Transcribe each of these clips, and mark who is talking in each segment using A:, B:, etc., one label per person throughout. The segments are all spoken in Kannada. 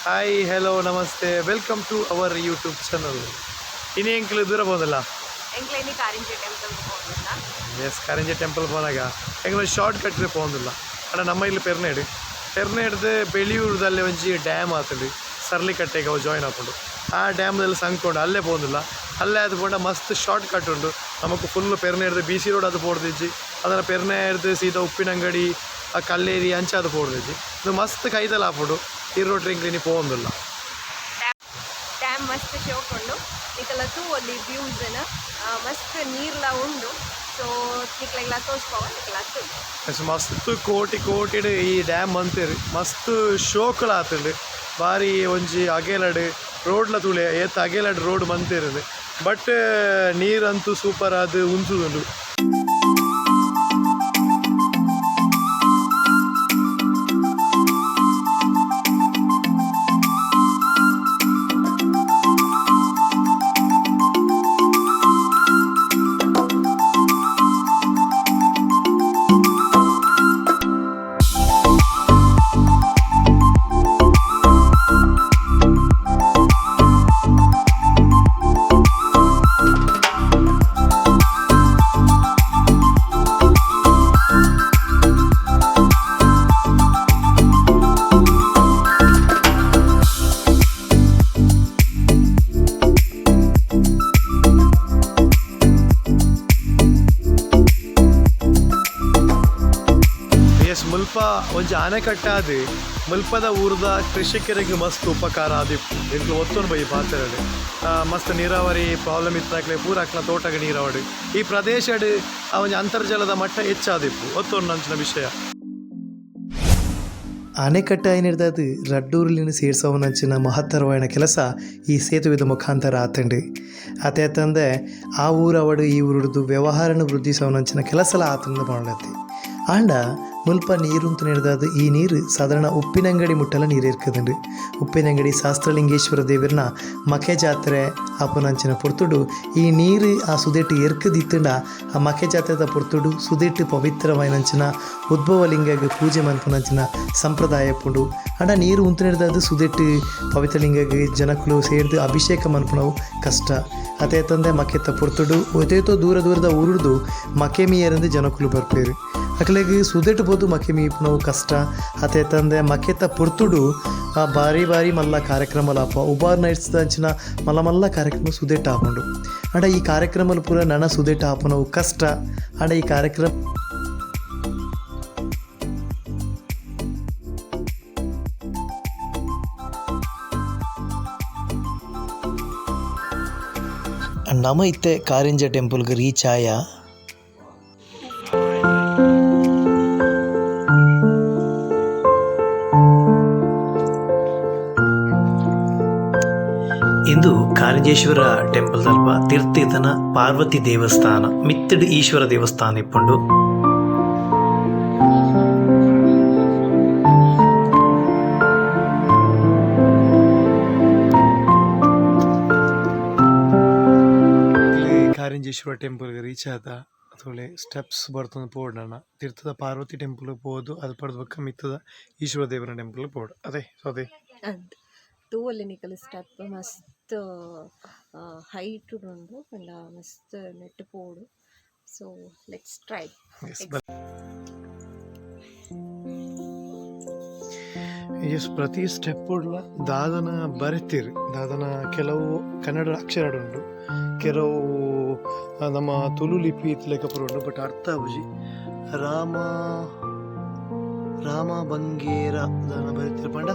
A: ಹಾಯ್ ಹಲೋ ನಮಸ್ತೆ welcome to our YouTube channel ಇನಿ ಎಂಕ್ಲು ದೂರ
B: ಬಂದಲ್ಲ
A: ಎಸ್ ಕಾರಂಜಿ ಟೆಂಪಲ್ ಹೋದಾಗ ಎಂಗ್ಲ ಶಾರ್ಟ್ ಕಟ್ ಟ್ರಿಪ್ ಹೋಗಿಲ್ಲ ಅಣ್ಣ ನಮ್ಮ ಇಲ್ಲಿ ಪೆರ್ನೇಡು ಪೆರ್ನೇಡ್ದು ಬೆಳೆಯೂರದಲ್ಲಿ ಒಂಜಿ ಡ್ಯಾಮ್ ಆತಂಡು ಸರ್ಲಿಕಟ್ಟೆಗೆ ಅವು ಜಾಯಿನ್ ಹಾಕೊಂಡು ಆ ಡ್ಯಾಮ್ದಲ್ಲಿ ಸಂಕೊಂಡು ಅಲ್ಲೇ ಹೋಗಿಲ್ಲ ಅಲ್ಲೇ ಅದು ಬಂಡ ಮಸ್ತ್ ಶಾರ್ಟ್ ಕಟ್ ಉಂಡು ನಮಗೆ ಫುಲ್ ಪೆರ್ನೆ ಹಿಡ್ದು ಬಿ ಸಿ ರೋಡ್ ಅದು ಪೋಡ್ದಿಜ್ಜಿ ಅದನ್ನು ಪೆರ್ನೆ ಹಿಡ್ದು ಸೀದಾ ಉಪ್ಪಿನಂಗಡಿ ಆ ಕಲ್ಲೇರಿ ಅಂಚೆ ಅದು ಪೋಡ್ದಿಜ್ಜಿ ಇದು ಮಸ್ತ್ ಕೈದಲ್ಲಿ ಹಾಕ್ಬಿಡು ಇರ್ರೋಟ್ರಿಂಗ್ ಪೋವೊಂದುಲ್ಲ
B: ಡ್ಯಾಮ್ ಮಸ್ತ್ ಶೋಕೊಂಡು ನಿಕಲ ತೂ ಒಲ್ಲಿ ವ್ಯೂಸ್ನ ಮಸ್ತ್ ನೀರ್ಲ ಉಂಡು. ಸೊ ನಿಕ್ಲೆಗ್ಲ ತೋರಿಸ್ಕೋವ ನಿಕ್ಲ ತೂ
A: ಮಸ್ತ್ ಕೋಟಿ ಕೋಟಿಡ್ ಈ ಡ್ಯಾಮ್ ಅಂತೀರಿ. ಮಸ್ತ್ ಶೋಕುಲ ಆತುಂಡು. ಬಾರಿ ಒಂಜಿ ಅಗೇಲಡ್ ರೋಡ್ ಲ ತುಳೆ ಏತ ಅಗೆಲಡ್ ರೋಡ್ ಮಂತಿರದು ಬಟ್ ನೀರಂತೂ ಸೂಪರ್ ಅದು ಉಂಚುದುಂಡು. ಮುಲ್ಪ ಒಂಜಿ ಅಣೆಕಟ್ಟಾದಿ ಮುಲ್ಪದ ಊರ್ದ ಕೃಷಿಕರಿಗೆ ಮಸ್ತ್ ಉಪಕಾರ ಆದಿಪ್ಪು ಎಂಕ್ಲು ಒತ್ತೊಂದು ಬೈ ಪಾತ್ರೆ ಮಸ್ತ್ ನೀರಾವರಿ ಪ್ರಾಬ್ಲಮ್ ಇತ್ತಾಕ್ಲೆ ಪೂರ ಅಕ್ಲ ತೋಟಗ ನೀರಾವರಿ. ಈ ಪ್ರದೇಶಡ್ ಒಂಜಿ ಅಂತರ್ಜಲದ ಮಟ್ಟ ಹೆಚ್ಚಾದಿಪ್ಪು ಒತ್ತೊಂದು ಅಂಚಿನ ವಿಷಯ.
C: ಅಣೆಕಟ್ಟು ಏನಿರ್ತದೆ ಸೇರಿಸೋ ಸೇರ್ಸೋವನಂಚಿನ ಮಹತ್ತರವಾದ ಕೆಲಸ ಈ ಸೇತುವೆದ ಮುಖಾಂತರ ಆತಂಡು. ಅತೆ ತಂದೆ, ಆ ಊರವಡು ಈ ಊರುಡ್ದು ವ್ಯವಹಾರನ ವೃದ್ಧಿಸೋವನಂಚಿನ ಕೆಲಸಲ ಆತಂದು ಮಾಡಲತ್ತೆ. ಆಂಡ ಮುಲ್ಪ ನೀರುಂತು ನಡೆದಾದ ಈ ನೀರು ಸಾಧಾರಣ ಉಪ್ಪಿನಂಗಡಿ ಮುಟ್ಟಲ ನೀರು ಇರ್ಕದುಂಡು ಉಪ್ಪಿನಂಗಡಿ ಶಾಸ್ತ್ರಲಿಂಗೇಶ್ವರ ದೇವರನ್ನ ಮಕೆ ಜಾತ್ರೆ ಅಪನಂಚಿನ ಪೊರ್ತುಡು, ಈ ನೀರು ಆ ಸುದೆಟ್ಟು ಎರ್ಕದಿತ್ತಂಡ ಆ ಮಕೆ ಜಾತ್ರೆದ ಪೊರ್ತುಡು ಸುದೆಟ್ಟು ಪವಿತ್ರವಾಯಿನಂಚಿನ ಉದ್ಭವ ಲಿಂಗಗೆ ಪೂಜೆ ಮನ್ಪುನಂಚಿನ ಸಂಪ್ರದಾಯ ಪುಂಡು ಅಂಡ ನೀರು ಉಂತ ಸುದೆಟ್ಟು ಪವಿತ್ರ ಲಿಂಗಗೆ ಜನಕ್ಕಳು ಸೇರಿದು ಅಭಿಷೇಕ ಮನ್ಪುನವು ಕಷ್ಟ. ಅದೇ ತಂದೆ ಮಕೆತ್ತ ಪೊರ್ತುಡು, ಒತೇತೋ ದೂರ ದೂರದ ಉರುಡ್ದು ಮಕೆ ಮೀಯರಿಂದ ಜನಕ್ಕಳು ಬರ್ಪೇರು. ಅಕ್ಲೆಗ್ ಸುದೆಟ್ ಬೋದು ಮಕೆ ಮೀಪುನವು ಕಷ್ಟ ಅತೆ ತಂದೆ ಮಕೆತ ಪುರ್ತುಡು ಆ ಬಾರಿ ಬಾರಿ ಮಲ್ಲ ಕಾರ್ಯಕ್ರಮಲಾಪ ಉಬಾರ್ ನೈಟ್ಸ್ ದಂಚಿನ ಮಲ್ಲ ಮಲ್ಲ ಕಾರ್ಯಕ್ರಮ ಸುದೆಟ್ ಆಪುಂಡು ಅಂಡ ಈ ಕಾರ್ಯಕ್ರಮಲು ಪೂರ ನನ ಸುದೆಟ್ ಆಪುನವು ಕಷ್ಟ ಅಂಡ ಈ ಕಾರ್ಯಕ್ರಮ ನಮ ಇತ್ತೆ ಕಾರಿಂಜ ಟೆಂಪಲ್ಗೆ ರೀಚ್ ಆಯ ಇಂದು ಟೆಂಪಲ್ ದಲ್ಪ ತೀರ್ಥಿತನ ಪಾರ್ವತಿ ದೇವಸ್ಥಾನ ಮಿತ್ತಡ್ ಈಶ್ವರ ದೇವಸ್ಥಾನ ಇಪ್ಪುಂಡು
A: ಕಾರಂಜೇಶ್ವರ ಟೆಂಪಲ್ ರೀಚ್ ಆದ ಅದೊಳ್ಳೆ ಸ್ಟೆಪ್ಸ್ ಬರ್ತದ ಪೋಡಣ ತೀರ್ಥದ ಪಾರ್ವತಿ ಟೆಂಪಲ್ ಪೋದು ಅದು ಪಡೆದ ಬಕ್ಕ ಮಿತ್ತದ ಈಶ್ವರ ದೇವರ ಟೆಂಪಲ್ ಪೋಡು ಅದೇ ಅದ್
B: ತೂವಲ್ಲಿ ನಿಕಲ್ ಸ್ಟೆಪ್ ಮಸ್ತ್ ಹೈಟ್ ಉಂಡು ಅಂಡ ಮಸ್ತ್ ನೆಟ್ ಪೋಡು. ಸೊ ಲೆಟ್ಸ್ ಟ್ರೈ
A: ಎಸ್ ಪ್ರತಿ ಸ್ಟೆಪ್ ಉಡ್ಲ ದಾದನ ಬರೆತೀರಿ. ದಾದನ ಕೆಲವು ಕನ್ನಡ ಅಕ್ಷರ ಉಂಟು ಕೆಲವು ನಮ್ಮ ತುಳು ಲಿಪಿ ಲೆಕ್ಕ ಉಂಟು ಬಟ್ ಅರ್ಥ ಬುಜಿ ರಾಮ ರಾಮ ಬಂಗೇರ ಅದನ್ನು ಬರೆತೀರಿ ಪಂಡ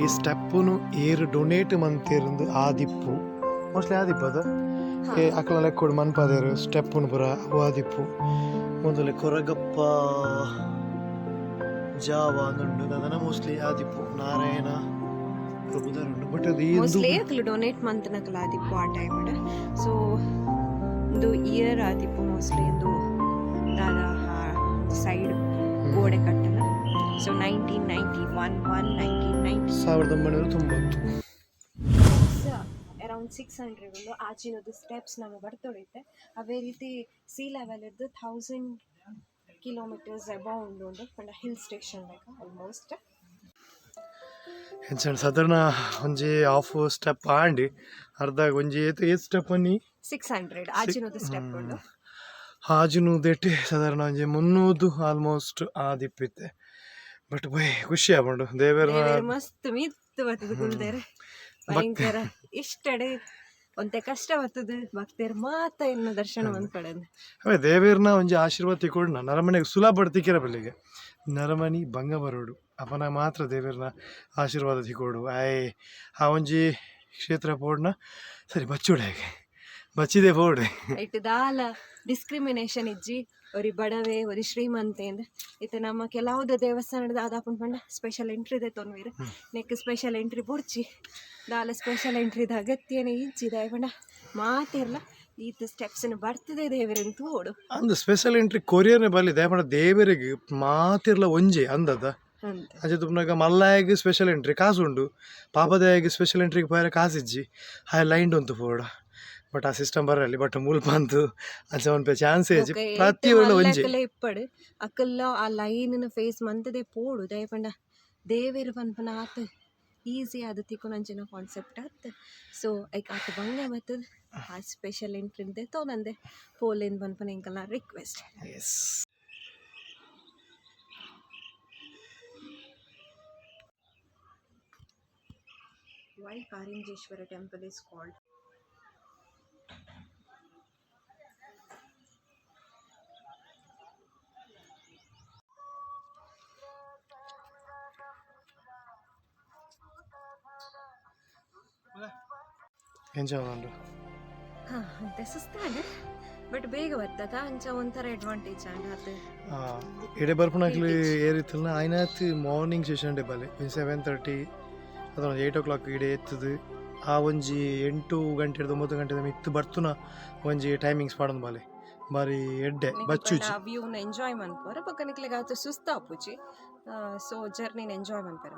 A: ಈ ಸ್ಟೆಪ್ಪುನು ಏರು ಡೊನೇಟ್ ಮಂತಿರಂದು ಆದಿಪ್ಪು. ಮೋಸ್ಟ್ಲಿ ಆದಿಪ್ಪು ಅದು. ಏ ಅಕ್ಲ ಲೆಕ್ಕೊಡು ಮನ್ಪಾದೇರು, ಸ್ಟೆಪ್ಪುನು ಪುರ ಆದಿಪ್ಪು. ಮೊದಲೇ ಕೊರಗಪ್ಪ, ಜಾವ ಅಂದುಂಡು ದಾದನ ಮೋಸ್ಟ್ಲಿ ಆದಿಪ್ಪು. ನಾರಾಯಣ ಪ್ರಭುದರುಂಡು ಬಟ್ ಅದು
B: ಮೋಸ್ಟ್ಲಿ ಅಕ್ಲು ಡೊನೇಟ್ ಮಂತನಕಲ ಆದಿಪ್ಪು ಆ ಟೈಮ್ ಸೊ ಒಂದು ಇಯರ್ ಆದಿಪ್ಪು ಮೋಸ್ಟ್ಲಿ ಒಂದು ದಾದ ಸೈಡ್ ಗೋಡೆ ಕಟ್ಟಲ so nineteen ninety one one nineteen ninety
A: ಸಾವಿರದ ಒಂಬೈನೂರ ತೊಂಬತ್ತು.
B: ಅರೌಂಡ್ ಸಿಕ್ಸ್ ಹಂಡ್ರೆಡ್ ಒಂದು ಆಚಿನದು ಸ್ಟೆಪ್ಸ್ ನಮಗೆ ಬರ್ತೊಡೈತೆ ಅದೇ ರೀತಿ ಸೀ ಲೆವೆಲ್ ಇದ್ದು ಥೌಸಂಡ್ ಕಿಲೋಮೀಟರ್ಸ್ ಅಬೌವ್ ಉಂಡು ಉಂಡು ಪಂಡ ಹಿಲ್ ಸ್ಟೇಷನ್ ಲೆಕ್ಕ ಆಲ್ಮೋಸ್ಟ್
A: ಎಂಚ ಸಾಧಾರಣ ಒಂಜಿ ಹಾಫ್ ಸ್ಟೆಪ್ ಆಂಡಿ ಅರ್ಧ ಒಂಜಿ ಏತ್ ಏತ್ ಸ್ಟೆಪ್ ಅನ್ನಿ?
B: ಸಿಕ್ಸ್ ಹಂಡ್ರೆಡ್ ಆಚಿನದು ಸ್ಟೆಪ್ ಉಂಡು.
A: ಆಜುನು ದೆಟ್ಟಿ ಸಾಧಾರಣ ಒಂಜಿ ಮುನ್ನೂದು ಆಲ್ಮೋಸ್ಟ್ ಆದಿಪ್ಪಿತ್ತೆ ಬಟ್ ಬೈ ಖುಷಿ ಆಪುಂಡು ದೇವರ
B: ದೇವೇರು ಮಸ್ತ್ ಮಿತ್ತು ಬತ್ತದು ಕುಲ್ದೇರೆ ಭಯಂಕರ. ಇಷ್ಟಡೆ. ಒಂತೆ ಕಷ್ಟ ಬತ್ತದು ಭಕ್ತೇರ್ ಮಾತ ಇನ್ನ ದರ್ಶನ ಒಂದ್ ಕಡೆ
A: ಅವೇ ದೇವೇರ್ನ ಒಂಜಿ ಆಶೀರ್ವಾದ ತಿಕೊಡ್ನ ನರಮನೆಗೆ ಸುಲಭ ತಿಕ್ಕಿರ ಬಲ್ಲಿಗೆ. ನರಮನಿ ಭಂಗ ಬರೋಡು ಅಪನ ಮಾತ್ರ ದೇವೇರ್ನ ಆಶೀರ್ವಾದ ತಿಕೊಡು ಆಯ್ ಆ ಒಂಜಿ ಕ್ಷೇತ್ರ ಪೋಡ್ನ ಸರಿ ಬಚ್ಚುಡೆ ಬಚ್ಚಿದೆ ಪೋಡೆ.
B: ಐಟ್ ದಾಲ. ಡಿಸ್ಕ್ರಿಮಿನೇಷನ್ ಇಜ್ಜಿ. ಒರಿ ಬಡವೆ ಒರಿ ಶ್ರೀಮಂತೆ ಅಂದ್ರೆ ಇತ್ತೆ ನಮ್ಮ ಕೆಲವುದ ದೇವಸ್ಥಾನದ ಅದಾಪನ್ ಪಂಡ ಸ್ಪೆಷಲ್ ಎಂಟ್ರಿ ಇದೆ ತೊನ್ವೀರ್. ನೆಕ್ ಸ್ಪೆಷಲ್ ಎಂಟ್ರಿ ಬುರ್ಚಿ. ದಾಲ ಸ್ಪೆಷಲ್ ಎಂಟ್ರಿದ ಅಗತ್ಯನೇ ಇಜ್ಜಿ ಪಂಡ. ಮಾತಿರ್ಲ ಈತ ಸ್ಟೆಪ್ಸ್ ಬರ್ತದೆ ದೇವರನ್ನು ತೋಡು
A: ಅಂದ ಸ್ಪೆಷಲ್ ಎಂಟ್ರಿ ಕೊರಿಯರ್ ಬಲ್ಲಿ ದಯಮಾಡ ದೇವರಿಗೆ ಮಾತಿರ್ಲ ಒಂಜೆ ಅಂದದ. ಅಂಚೆ ತುಪ್ನಾಗ ಮಲ್ಲಾಯಿಗೆ ಸ್ಪೆಷಲ್ ಎಂಟ್ರಿ ಕಾಸು ಉಂಡು ಪಾಪದಾಯಿಗೆ ಸ್ಪೆಷಲ್ ಎಂಟ್ರಿಗೆ ಪೋಯರೆ ಕಾಸಿಜ್ಜಿ ಹಾಯ್ ಲೈಂಡ್ ಉಂತು ಪೋಡ. ಬಟ್ ಆ ಸಿಸ್ಟಮ್ ಬರಲಿ ಬಟ್ ಮುಲ್ಪ ಅಂತು ಅಂಚ ಒನ್ಪೆ ಚಾನ್ಸ್ ಇಜ್ಜಿ ಪ್ರತಿಯೊಂದು ಒಂಜಿ
B: ಇಪ್ಪಡು. ಅಕ್ಕಲ್ಲ ಆ ಲೈನ್ ಫೇಸ್ ಮಂತದೆ ಪೋಡು. ದಯಪಂಡ ದೇವೇರು ಪನ್ಪನ ಆತ. ಈಸಿ ಆದ ತಿಕ್ಕುನಂಚಿನ ಕಾನ್ಸೆಪ್ಟ್ ಆತ್. ಸೊ ಐಕ್ ಆತ ಬಂಗ ಬತ್ತದ ಆ ಸ್ಪೆಷಲ್ ಎಂಟ್ರಿಂದೆ ತೋನಂದೆ. ಪೋಲೇನ್ ಪನ್ಪನ ಇಂಕಲ್ಲ request
A: S
B: Y Karinjeshwara temple is called
A: enjoy ಮಾಡು
B: ಹಾಂ ಅಂತ ಸುಸ್ತಾನೆ ಬಟ್ ಬೇಗ ಬರ್ತದ ಅಂಚ ಒಂಥರ ಅಡ್ವಾಂಟೇಜ್ ಆಂಡ್ ಅದು
A: ಎಡೆ ಬರ್ಪುನಾಕ್ಲಿ ಏರಿತ್ತಲ್ಲ ಆಯ್ನಾತ್ ಮಾರ್ನಿಂಗ್ ಸೆಷನ್ ಡೇ ಬಲೆ ಸೆವೆನ್ ತರ್ಟಿ ಅಥವಾ ಏಯ್ಟ್ ಓ ಕ್ಲಾಕ್ ಇಡೆ ಎತ್ತದು ಆ ಒಂಜಿ ಎಂಟು ಗಂಟೆ ಹಿಡ್ದು ಒಂಬತ್ತು ಗಂಟೆ ಮಿತ್ತು ಬರ್ತುನ ಒಂಜಿ ಟೈಮಿಂಗ್ಸ್ ಮಾಡೋದು ಬಾಲೆ ಬಾರಿ ಎಡ್ಡೆ ಬಚ್ಚುಜಿ
B: ವ್ಯೂನ ಎಂಜಾಯ್ ಮನ್ಪೋರ ಪಕ್ಕ ನಿಕ್ಲಿಗೆ ಆತು ಸುಸ್ತಾಪುಜಿ ಸೊ ಜರ್ನಿನ enjoy ಮನ್ಪೆರ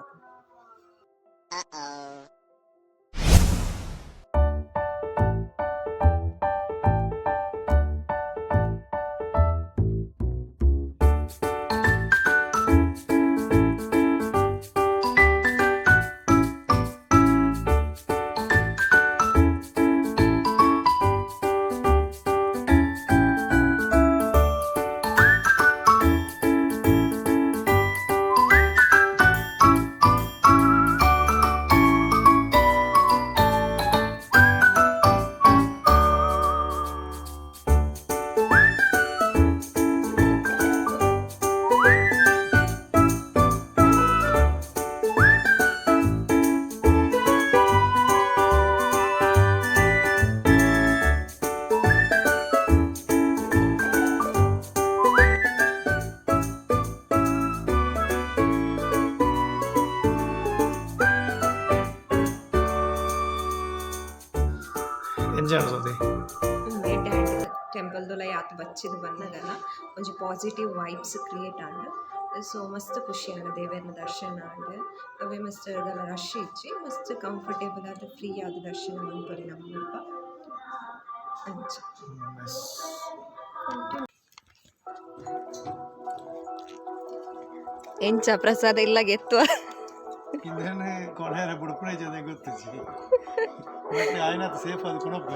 B: positive vibes create and so ಮಸ್ತ್ ಖುಷಿ ಆಂಡ್ ದೇವೇರ್ನ ದರ್ಶನ ಆಂಡ್ ಅವೇ ಮಸ್ತ್ ಅದೆಲ್ಲ ರಶ್ ಇಚ್ಚಿ ಮಸ್ತ್ ಕಂಫರ್ಟೇಬಲ್ ಆದ ಫ್ರೀ ಆದ ದರ್ಶನ ಮನ್ಪೊಲಿ ನಮ್ಮ ಅಂಚ ಎಂಚ ಪ್ರಸಾದ ಇಲ್ಲ ಗೆತ್ತುವ
A: ಇದೇನೆ ಕೊಳೆಯರ ಬುಡ್ಪುಣೆ ಜೊತೆ ಗೊತ್ತಿಸಿ ಮತ್ತೆ ಆಯ್ನಾತ್ ಸೇಫ್ ಅದು ಕೊಡಪ್ಪ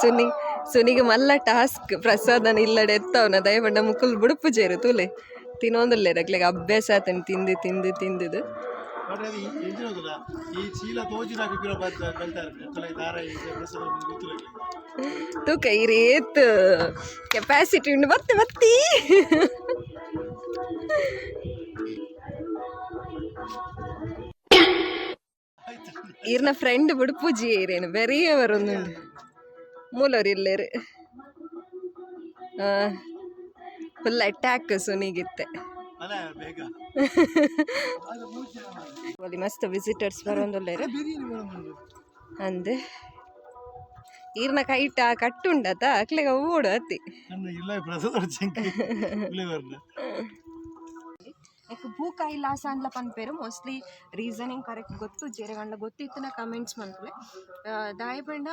B: ಸುನಿ ಸುನಿಗೆ ಮಲ್ಲ ಟಾಸ್ಕ್ ಪ್ರಸಾದನ ಇಲ್ಲಡೆ ಎತ್ತವನ ದಯಪಂಡ ಮುಕ್ಕುಲ್ ಬುಡುಪು ಜೇರು ತೂಲೆ. ತಿನ್ನೊಂದಲ್ಲೇ ರಗ್ಲಿಗೆ ಅಭ್ಯಾಸ ಆತನ ತಿಂದು ತಿಂದು
A: ತಿಂದಿದ್ದು ಈ ಚೀಲ ತೋಜಿನ ಹಾಕಿರೋ ಬಂತ ಬಂತಾರೆ ಅತ್ತಲ ಈ
B: ತೂಕ ಇರೇತ್ ಕೆಪಾಸಿಟಿ ಉಂಡು ಮತ್ತೆ ಬತ್ತಿ ಈರ್ನ ಫ್ರೆಂಡ್ ಬುಡುಪುಜಿ ಏರೇನು ಬೆರೆಯವರು ಒಂದುಂಡು ಮೂಲವ್ರು ಇಲ್ಲೇರು. ಫುಲ್ ಅಟ್ಯಾಕ್ ಸುನಿಗಿತ್ತೆ.
A: ಅಲ್ಲ
B: ಮಸ್ತ್ ವಿಸಿಟರ್ಸ್ ಬರೋಂದುಲ್ಲೇರು. ಅಂದೆ. ಈರ್ನ ಕೈಟ ಕಟ್ಟುಂಡತ ಅಕ್ಲೆಗ ಓಡು ಅತ್ತಿ ಯಾಕೆ ಭೂ ಕೈಲಾಸ ಅಂದ್ಲ ಪೇರು ಮೋಸ್ಟ್ಲಿ ರೀಸನಿಂಗ್ ಕರೆಕ್ಟ್ ಗೊತ್ತು ಜೇರೆಗಂಡ ಗೊತ್ತಿತ್ತಿನ ಕಮೆಂಟ್ಸ್ ಮನ್ಪುಲೆ ದಾಯಪಂಡ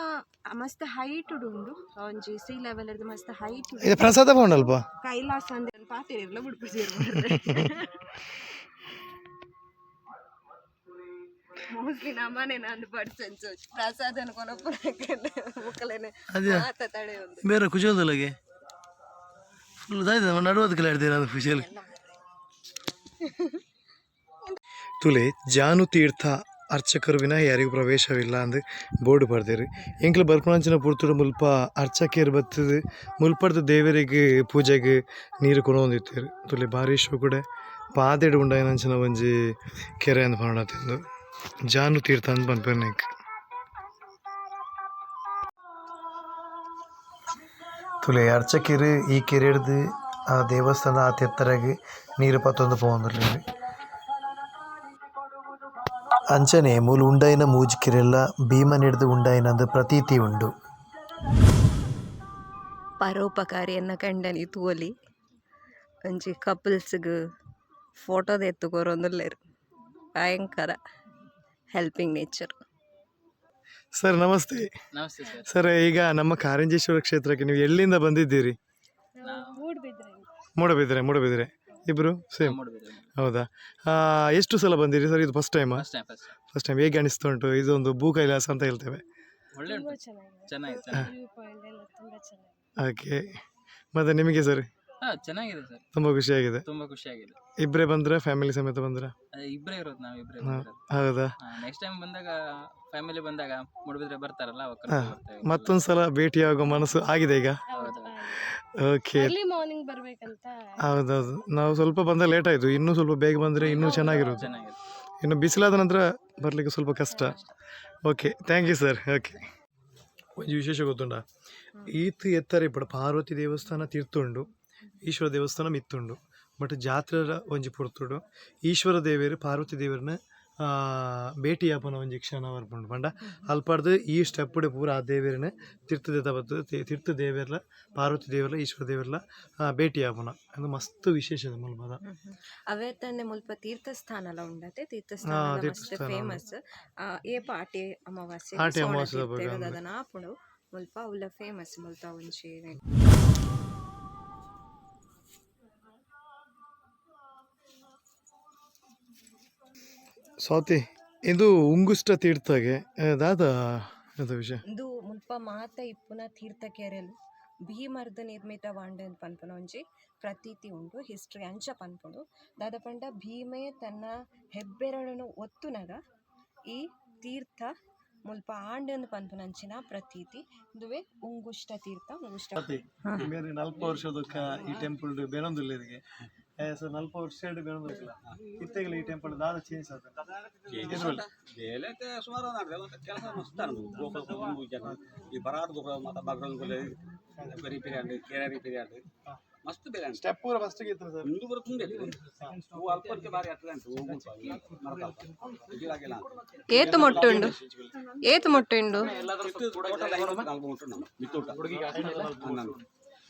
B: ಮಸ್ತ್ ಹೈಟ್ ಉಂಡು ಒಂಜಿ ಸಿ ಲೆವೆಲ್ ಇರ್ದು ಮಸ್ತ್ ಹೈಟ್
A: ಇದು ಪ್ರಸಾದ ಪೌಂಡಲ್ಪ
B: ಕೈಲಾಸ ಅಂದ್ರೆ ಪಾತಿರಿರ್ಲ ಬುಡ್ಪು ಜೇರು ಮೋಸ್ಟ್ಲಿ ನಮ್ಮನೆ ನಾನು ಬಡ್ಸಂಚು ಪ್ರಸಾದ ಅನ್ಕೊನಪ್ಪ ಮುಕ್ಕಲೇನೆ ಮಾತ ತಡೆ ಒಂದು
A: ಬೇರೆ ಕುಶಲದೊಳಗೆ ಫುಲ್ ಇದಾಯ್ತು ನಡುವದಕ್ಕೆಲ್ಲ ಹಿಡ್ತೀರ ಅದು ಖುಷಿಯಲ್ಲಿ ತುಲೆ, ಜಾನು ತೀರ್ಥ ಅರ್ಚಕರು ವಿನ ಯಾರಿಗೂ ಪ್ರವೇಶವಿಲ್ಲ ಅಂದು ಬೋರ್ಡ್ ಬರ್ದಿರಿ. ಎಂಕ್ಲ ಬರ್ಕೊಂಡಂಚಿನ ಪುರ್ತುಡು ಮುಲ್ಪ ಅರ್ಚಕೇರು ಬತ್ತದು ಮುಲ್ಪಡ್ದು ದೇವರಿಗೆ ಪೂಜೆಗೆ ನೀರು ಕೊಡೊಂದಿತ್ತೇರು ತುಲೆ, ಭಾರಿ ಶೋ ಕೂಡ ಪಾದೆಡು ಉಂಡಾಯನಂಚಿನ ಒಂಜಿ ಕೆರೆ ಅಂತ ಪಂಡತಿಂದು ಜಾನು ತೀರ್ಥ ಅಂತ ಪನ್ಪರ್ನೇಕ್ ತುಲೆ, ಅರ್ಚಕರು ಈ ಕೆರೆ ಹಿಡ್ದು ಆ ದೇವಸ್ಥಾನ ಆ ತೆತ್ತರಾಗಿ ನೀರು ಪತ್ತೊಂದು ಪೋವೊಂದುಲ್ಲೆರ್ ಅಂಚನೆ ಮೂಲು ಉಂಡಾಯಿನ ಮೂಜಿಕೆರೆಲ್ಲ ಉಂಡಾಯಿನ ಉಂಡಾಯಿನಂದು ಪ್ರತೀತಿ ಉಂಡು.
B: ಪರೋಪಕಾರಿಯನ್ನ ಕಂಡನಿ ತೂವಲಿ ಒಂಜಿ ಕಪಲ್ಸ್ಗ್ ಫೋಟೋದ ಎತ್ತುಕೊರೊಂದುಲ್ಲೇರು ಭಯಂಕರ ಹೆಲ್ಪಿಂಗ್ ನೇಚರ್.
A: ಸರ್ ನಮಸ್ತೆ.
D: ನಮಸ್ತೆ ಸರ್.
A: ಸರ್ ಈಗ ನಮ್ಮ ಕಾರಂಜೇಶ್ವರ ಕ್ಷೇತ್ರಕ್ಕೆ ನೀವು ಎಲ್ಲಿಂದ ಬಂದಿದ್ದೀರಿ? ಮೂಡಬಿದ್ರೆ ಮೂಡಬಿದ್ರೆ. ಇಬ್ರು ಸೇಮ್ ಹೌದಾ? ಎಷ್ಟು ಸಲ ಬಂದಿರಿ ಸರ್ ಇದು first ಟೈಮಾ
D: first time first
A: first time ಹೇಗೆ ಅನಿಸ್ತು ಉಂಟು? ಇದೊಂದು ಭೂ ಕೈಲಾಸ ಅಂತ ಹೇಳ್ತೇವೆ.
D: ಒಳ್ಳೆ ಉಂಟು. ಚೆನ್ನಾಗಿದೆ. ಚೆನ್ನಾಗಿದೆ
A: ಓಕೆ ಮತ್ತೆ ನಿಮಗೆ ಸರ್?
D: ಹಾ ಚೆನ್ನಾಗಿದೆ ಸರ್.
A: ತುಂಬ ಖುಷಿಯಾಗಿದೆ.
D: ತುಂಬಾ ಖುಷಿಯಾಗಿದೆ.
A: ಇಬ್ಬರೇ ಬಂದ್ರೆ ಫ್ಯಾಮಿಲಿ ಸಮೇತ ಬಂದ್ರೆ?
D: ಇಬ್ಬರೇ ಇರೋದು ನಾವು ಇಬ್ಬರೇ
A: ಹೌದಾ?
D: ನೆಕ್ಸ್ಟ್ ಟೈಮ್ ಬಂದಾಗ ಫ್ಯಾಮಿಲಿ ಬಂದಾಗ ಮೂಡಬಿದ್ರೆ ಬರ್ತಾರಲ್ಲ ಮತ್ತೊಂದ್ಸಲ
A: ಹಾ.
D: ಕರ್ಕೊಂಡು ಬರ್ತೇವೆ.
A: ಮತ್ತೊಂದು ಸಲ ಭೇಟಿಯಾಗೋ ಮನಸ್ಸು ಆಗಿದೆ ಈಗ?
D: ಹೌದು.
A: ಓಕೆ.
E: ಮಾರ್ನಿಂಗ್ ಬರ್ಬೇಕಂತ.
A: ಹೌದೌದು. ನಾವು ಸ್ವಲ್ಪ ಬಂದ ಲೇಟ್ ಆಯಿತು. ಇನ್ನೂ ಸ್ವಲ್ಪ ಬೇಗ ಬಂದರೆ ಇನ್ನೂ ಚೆನ್ನಾಗಿರೋದು.
D: ಚೆನ್ನಾಗಿದೆ
A: ಇನ್ನು ಬಿಸಿಲಾದ ನಂತರ ಬರಲಿಕ್ಕೆ ಸ್ವಲ್ಪ ಕಷ್ಟ. Okay thank you sir okay. ಒಂದು ವಿಶೇಷ ಗೊತ್ತುಂಡ ಈತ್ ಎತ್ತರ ಇಪ್ಪಡು ಪಾರ್ವತಿ ದೇವಸ್ಥಾನ ತೀರ್ಥುಂಡು ಈಶ್ವರ ದೇವಸ್ಥಾನ ಮಿತ್ತುಂಡು ಬಟ್ ಜಾತ್ರೆ ಒಂಜಿ ಪುರ್ತುಡು ಈಶ್ವರ ದೇವೇರು ಪಾರ್ವತಿ ದೇವರನ್ನ ಭೇಟಿಯಾಪನ ಒಂಜಿ ಕ್ಷಣ ಬರ್ಪುಂಡು ಪಂಡ ಅಲ್ಪಡ್ದು ಈ ಸ್ಟೆಪ್ಪುಡೆ ಪೂರ ಆ ದೇವಿರನ ತೀರ್ಥ ದೇತ ಬತ್ತು ತೀರ್ಥ ದೇವೆರ್ಲ ಪಾರ್ವತಿ ದೇವೆರ್ಲ ಈಶ್ವರ ದೇವಿರ್ಲ ಭೇಟಿ ಆಪನ ಅದು ಮಸ್ತ್ ವಿಶೇಷ ಮುಲ್ಪದ
B: ಅವೇ ತಂದೆ ಮುಲ್ಪ ತೀರ್ಥಸ್ಥಾನಲ ಉಂಡತೆ. ತೀರ್ಥಸ್ಥಾನ ಮಸ್ತ್ ಫೇಮಸ್ ಏಪ ಆಟೆ ಅಮಾವಾಸ್ಯೆ
A: ಆಟೆ ಅಮಾವಾಸ್ಯೆ
B: ಆಪುಂಡು ಮುಲ್ಪ ಅವಳ ಫೇಮಸ್ ಮುಲ್ಪ ಒಂಜಿ
A: ಸ್ವಾತಿ ಇದು ಉಂಗುಷ್ಟ ತೀರ್ಥಗೆ ದಾದ ಅದು ವಿಷಯ.
B: ಇಂದು ಮುಲ್ಪ ಮಾತ ಇಪ್ಪುನ ತೀರ್ಥ ಕೆರೆಲು ಭೀಮರ್ದ ನಿರ್ಮಿತ ವಾಂಡ ಪನ್ಪುನ ಒಂಜಿ ಪ್ರತೀತಿ ಉಂಡು ಹಿಸ್ಟ್ರಿ ಅಂಚ ಪನ್ಪುಂಡು. ದಾದ ಪಂಡ ಭೀಮೆ ತನ್ನ ಹೆಬ್ಬೆರಳನ್ನು ಒತ್ತುನಗ ಈ ತೀರ್ಥ ಮುಲ್ಪ ಆಂಡನ್ ಪನ್ಪುನ ಅಂಚಿನ ಪ್ರತೀತಿ. ಇದುವೆ ಉಂಗುಷ್ಟ ತೀರ್ಥ ಉಂಗುಷ್ಟ
A: ನಾಲ್ಕು ನಲ್ಪ ವರ್ಷದ ಈ ಟೆಂಪಲ್ ಬೆನೊಂದುಲ್ಲೆರಿಗೆ ಸರ್ ನಲ್ಪ ವರ್ಷ ಬೆನೊಂದುಲ್ಲ ಇತ್ತೆಗಳ ಈ ಟೆಂಪಲ್ ದಾದ ಚೇಂಜ್ ಆದ
F: ಬೇಲೆಕ್ಕೆ ಸುಮಾರು ಮಾಡಿದೆ ಮತ್ತೆ ಕೆಲಸ ಮಸ್ತ್ ಅನ್ಬೋದು ಗೋಕುಲ ಒಂದು ಜನ ಈ ಬರಾದ ಗೋಕುಲ ಮತ್ತು ಬಗ್ರಂಗುಲೆ ರಿಪೇರಿ ಆಡಿ ಕೆರೆ ರಿಪೇರಿ ಆಡಿ ಮಸ್ತ್ ಬೇರೆ ಅನ್ಸುತ್ತೆ
A: ಸ್ಟೆಪ್ ಪೂರ ಫಸ್ಟ್ ಇತ್ತು ಸರ್
F: ಮುಂದೆ ಬರೋ ತುಂಬ ಹೂ ಅಲ್ಪಕ್ಕೆ ಭಾರಿ ಆಗ್ತದೆ ಅಂತ ಹೂ ಮುಲ್ಪ ಮರಕಲ್ಪ ಇದಿರಾಗಿಲ್ಲ ಅಂತ
B: ಏತು ಮೊಟ್ಟುಂಡು ಏತು ಮೊಟ್ಟುಂಡು
F: ಇತ್ತು ಟೋಟಲ್ ಐನೂರ ನಾಲ್ಕು ಉಂಟು ನಮ್ಮ ಮಿತ್ತೂಟ ಹನ್ನೊಂದು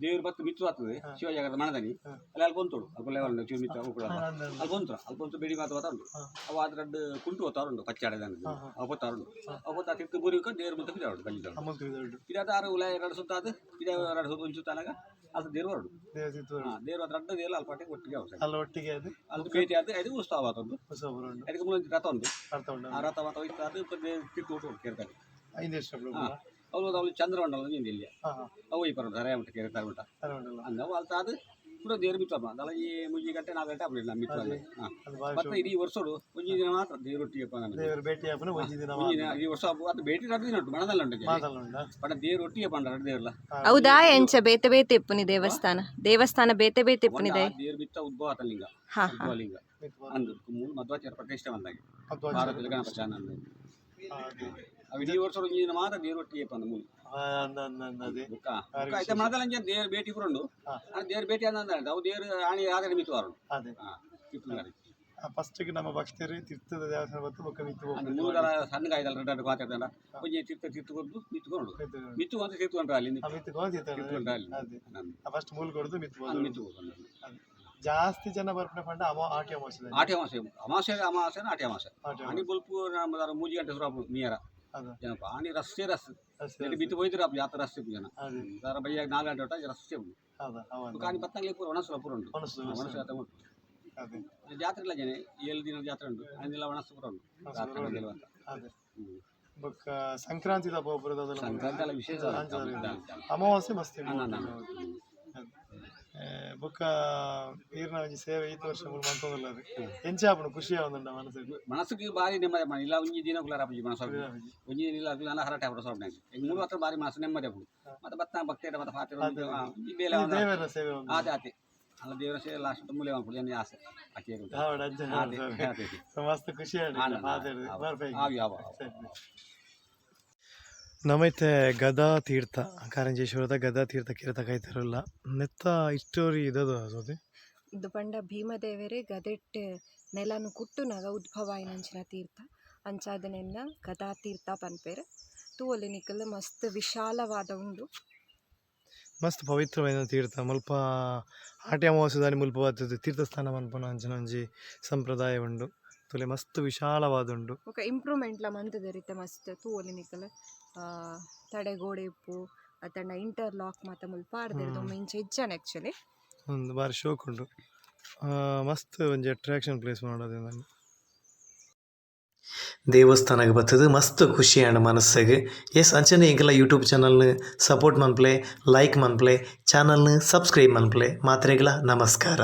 A: ದೇವ್ರು
F: ಬತ್ತು ಬಿತ್ತು ಆಗ್ತದೆ ಶಿವಜಾಗದ ಮಣದನಿ ಅಲ್ಲಿ ಅಲ್ಲಿ ಬಂತೋಡು ಅಲ್ಪ ಲೆವೆಲ್ ಶಿವ ಮಿತ್ರ ಉಪ್ಪಳ ಅಲ್ಲಿ ಬಂತು ಅಲ್ಲಿ ಕೊಂತು ಬೇಡಿ ಮಾತು ಬತ್ತ ಉಂಟು ಅವ ಅದ್ರದ್ದು ಕುಂಟು ಹೋತಾರುಂಡು ಕಚ್ಚಾಡದ ಅವ ಗೊತ್ತಾರುಂಡು ಅವ ಗೊತ್ತಾ ತಿರ್ತು ಬುರಿ ದೇವ್ರ ಮುಂದೆ ಬಿದ್ದಾಡು ಕಲ್ಲಿದ್ದಾಡು ಇದಾದ ಆರು ಉಲ ಎರಡು ಸುತ್ತ ಅದು ಇದ ಎರಡು ಸುತ್ತ ಒಂದು ಸುತ್ತ ಅಲಾಗ ಅದು ದೇವ್ರ ಹೊರಡು. ದೇವ್ರ ಅದ್ರ ಅಡ್ಡ ದೇವ್ರ ಅಲ್ಪಾಟೆ ಒಟ್ಟಿಗೆ
A: ಅಲ್ಲ ಒಟ್ಟಿಗೆ ಅದು
F: ಅದು ಭೇಟಿ ಆದ್ರೆ ಅದು ಉತ್ಸವ ಆತೊಂದು ಅದಕ್ಕೆ ಮುಂದೆ ರಥ ಒಂದು ರಥ ಮಾತ ಹೋಯ್ತು ಅದು ತಿರ್ತು ಊಟ ಕೇಳ್ತಾರೆ
A: ಐದು ವರ್ಷ
F: ಹಾಂ ಅವ್ರು ಅವ್ಳು ಚಂದ್ರಮಂಡಲ
A: ನಿಂದಿಲ್ಲ
F: ಅವು ಈ ಪರ್ವ ಧರೆ ಉಂಟು ಕೇಳ್ತಾರೆ ಉಂಟ
A: ಅಂದವು ಉಂಟಲ್ಲ
F: ಅಂದ ಅಲ್ತ ಅದು ಕೂಡ ದೇವ್ರ ಬಿತ್ತಮ್ಮ ಅದಲ್ಲ ಈ ಮುಂಜಿ ಗಂಟೆ ನಾಲ್ಕು ಗಂಟೆ ಅಪ್ಲಿಲ್ಲ
A: ನಮ್ಮ ಮಿತ್ರ
F: ಮತ್ತೆ ಇಡೀ ವರ್ಷಡು ಒಂಜಿ ದಿನ ಮಾತ್ರ ದೇವ್ರು ರೊಟ್ಟಿ ನನಗೆ
A: ದೇವರು ಭೇಟಿ ದಿನ
F: ಈ ವರ್ಷ ಅದು ಭೇಟಿ ನಡೆದಿನ ಉಂಟು ಮಣದಲ್ಲಿ ಉಂಟು ಬಟ್ ದೇವ್ರು ಒಟ್ಟಿಗೆ ಬಂಡ ಎರಡು ದೇವ್ರಲ್ಲ
B: ಹೌದಾ ಎಂಚ ಬೇತೆ ಬೇತೆ ಇಪ್ಪುನಿ ದೇವಸ್ಥಾನ? ದೇವಸ್ಥಾನ ಬೇತೆ ಬೇತೆ ಇಪ್ಪುನಿ
F: ದೇವ್ರ ಬಿತ್ತ ಉದ್ಭವ ಆತ ಲಿಂಗ ಉದ್ಭವ ಲಿಂಗ. ಅಂದು ಮೂರು ಮಧ್ವಾಚಾರ ಪ್ರತಿಷ್ಠೆ ಬಂದಾಗ. ಭಾರತದಲ್ಲಿ ಗಣಪತಿ ಆನಂದ. ಅವು ವರ್ಷ ಮಾತ್ರ ಬಂದ ಬುಕ್ಕ. ಬುಕ್ಕ ಐತೆ ದೇವ್ರ ಭೇಟಿ ದೇವ್ರ ಭೇಟಿ ಅಂದ ಅವು ದೇವ್ರ ಆಣಿ ಆಗ ಮಿತ್ತು ವಾರು
A: ಫಸ್ಟಿಗೆ ನಮ್ಮ ಭಕ್ತರು ತೀರ್ಥದ ದೇವಸ್ಥಾನ ಬಂತು ಬೊಕ್ಕ ಮಿತ್ತು
F: ಅಂದ್ರೆ ಮೂರು ಸಣ್ಣ ಕಾಯ್ದಲ್ಲ ರೆಡ್ ಮಾತಾಡ್ತಾರ ಪೂಜೆ ತಿರ್ತ ತಿರ್ತಕೊಂಡು ಮಿತ್ತುಕೊಂಡು ಮಿತ್ತು ಅಂತ ತಿರ್ತಕೊಂಡ್ರೆ ಅಲ್ಲಿ
A: ಮಿತ್ತುಕೊಂಡು
F: ತಿರ್ತಕೊಂಡ್ರೆ ಅಲ್ಲಿ.
A: ಫಸ್ಟ್ ಮೂಲ ಕೊಡುದು ಮಿತ್ತು
F: ಮಿತ್ತು.
A: ಜಾಸ್ತಿ ಜನ ಬರ್ಪಣೆ ಪಂಡ ಅಮ ಆಟಿ ಅಮಾವಾಸ್ಯೆ
F: ಆಟೆ ಅಮಾಸೆ ಅಮಾಸೆ ಅಮಾಸೆ ಆಟೆ ಅಮಾಸೆ ಅನಿ ಬಲ್ಪು ನಮ್ಮದಾರ ಮೂಜಿ ಗಂಟೆ ಸುರಾಪು ನಿಯರ. ಜನಪ್ಪ ಆನೆ ರಸ್ತೆ ರಸ್ತೆ ಬಿತ್ತು ಹೋಯ್ತಿರ ಜಾತ್ರೆ ರಸ್ತೆ ಜನ. ಬೈಯಾಗ ನಾಲ್ಕು ಗಂಟೆ ರಸ್ತೆ ಉಂಟು. ಕಾನಿ ಪತ್ತಂಗ್ಲಿ ಪೂರ ಒಣಸುರ ಪೂರ ಉಂಟು.
A: ಮನಸ್ಸು
F: ಒಣಸು ಜಾತ್ರೆ ಉಂಟು. ಜಾತ್ರೆ ಇಲ್ಲ ಜನ ಏಳು ದಿನ ಜಾತ್ರೆ ಉಂಟು. ಅದನ್ನೆಲ್ಲ ಒಣಸು ಪೂರ ಉಂಟು. ಹ್ಮ್.
A: ಸಂಕ್ರಾಂತಿ
F: ಸಂಕ್ರಾಂತಿ ಎಲ್ಲ ವಿಶೇಷ
A: ಅಮಾವಾಸ್ಯೆ ಮಸ್ತ್. ಬೊಕ್ಕ ನೀರಿನ ಸೇವೆ ಈತ ವರ್ಷ ಮೂರು ಮಂತೊಂದುಲ್ಲ ಅದು ಎಂಚ ಆಪುಣ ಖುಷಿ ಆವೊಂದುಂಡ ಮನಸ್ಸಿಗೆ
F: ಮನಸ್ಸಿಗೆ ಬಾರಿ ನೆಮ್ಮದಿ ಮಾಡಿ ಇಲ್ಲ ಒಂಜಿ ದಿನ ಕುಲಾರ ಆಪುಜಿ ಮನಸ್ಸು ಒಂಜಿ ದಿನ ಇಲ್ಲ ಇಲ್ಲ ಹರಟೆ ಆಪುಡ ಸೊಬ್ನೆ ಈಗ ಮೂರು ಬಾರಿ ಮನಸ್ಸು ನೆಮ್ಮದಿ ಆಪುಡು ಮತ್ತೆ ಭತ್ತ ಭಕ್ತಿಯರ ಮತ್ತೆ ಹಾತಿ ಬೇಲೆ
A: ದೇವರ ಸೇವೆ
F: ಆತೆ ಅಲ್ಲ ದೇವರ ಸೇವೆ ಲಾಸ್ಟ್ ಮೂಲೆ ಆಪುಡು ಜನ ಆಸೆ ಆಕೆ
A: ಮಸ್ತ್ ಖುಷಿ
F: ಆಗಿ
A: ಬರ್ಬೇಕು
F: ಯಾವ
A: ನಮೈತೆ ಗದಾ ತೀರ್ಥ. ಕಾರಂಜೇಶ್ವರದ ಗದಾ ತೀರ್ಥ ಕಿರತ ಕಾಯ್ತಿರಲ್ಲ ನೆತ್ತ ಇಷ್ಟೋರಿ ಇದದು ಅದೇ
B: ಇದು ಪಂಡ ಭೀಮದೇವರೇ ಗದೆಟ್ ನೆಲನು ಕುಟ್ಟುನಾಗ ಉದ್ಭವ ಆಯ್ನಂಚಿನ ತೀರ್ಥ. ಅಂಚಾದನೆಲ್ಲ ಗದಾ ತೀರ್ಥ ಪನ್ಪೇರು ತೂವಲ್ಲಿ ನಿಕಲ್ ಮಸ್ತ್ ವಿಶಾಲವಾದ ಉಂಡು.
A: ಮಸ್ತ್ ಪವಿತ್ರವಾದ ತೀರ್ಥ. ಮುಲ್ಪ ಆಟಿ ಅಮಾವಾಸ್ಯದಲ್ಲಿ ಮುಲ್ಪ ಬರ್ತದೆ ತೀರ್ಥಸ್ಥಾನ ಮನ್ಪನ ಅಂಚಿನ ಒಂಜಿ ಸಂಪ್ರದಾಯ ಉಂಡು. ತುಲೆ ಮಸ್ತ್ ವಿಶಾಲವಾದ ಉಂಡು.
B: ఒక ಇಂಪ್ರೂವ್ಮೆಂಟ್ಲ ಮಂತದ ರೀತಿ ಮಸ್ತ್ ತೂವಲ್ಲಿ ನಿಕಲ್ ತಡೆಗೋಡೆ ಇಪ್ಪು ಅತ್ತಂಡ ಇಂಟರ್ಲಾಕ್ ಮಾತ ಮುಲ್ಪ ಪಾಡ್ದೆರ್ ಒಮ್ಮೆ ಇಂಚ ಇಜ್ಜಾನೆ ಆ್ಯಕ್ಚುಲಿ
A: ಒಂದು ಬಾರಿ ಶೋಕ್ ಉಂಡು ಆ, ಮಸ್ತ್ ಒಂಜಿ ಅಟ್ರಾಕ್ಷನ್ ಪ್ಲೇಸ್ ಮಾಡೋದು ನಾನು
C: ದೇವಸ್ಥಾನಕ್ಕೆ ಬರ್ತದೆ. ಮಸ್ತ್ ಖುಷಿ ಆಂಡ್ ಮನಸ್ಸಿಗೆ. ಎಸ್ ಅಂಚನೆ ಈಗೆಲ್ಲ ಯೂಟ್ಯೂಬ್ ಚಾನಲ್ನ ಸಪೋರ್ಟ್ ಮನ್ಪ್ಲೆ ಲೈಕ್ ಮನ್ಪ್ಲೆ ಚಾನಲ್ನ ಸಬ್ಸ್ಕ್ರೈಬ್ ಮನ್ಪ್ಲೆ. ಮಾತ್ರೆಗಳ ನಮಸ್ಕಾರ.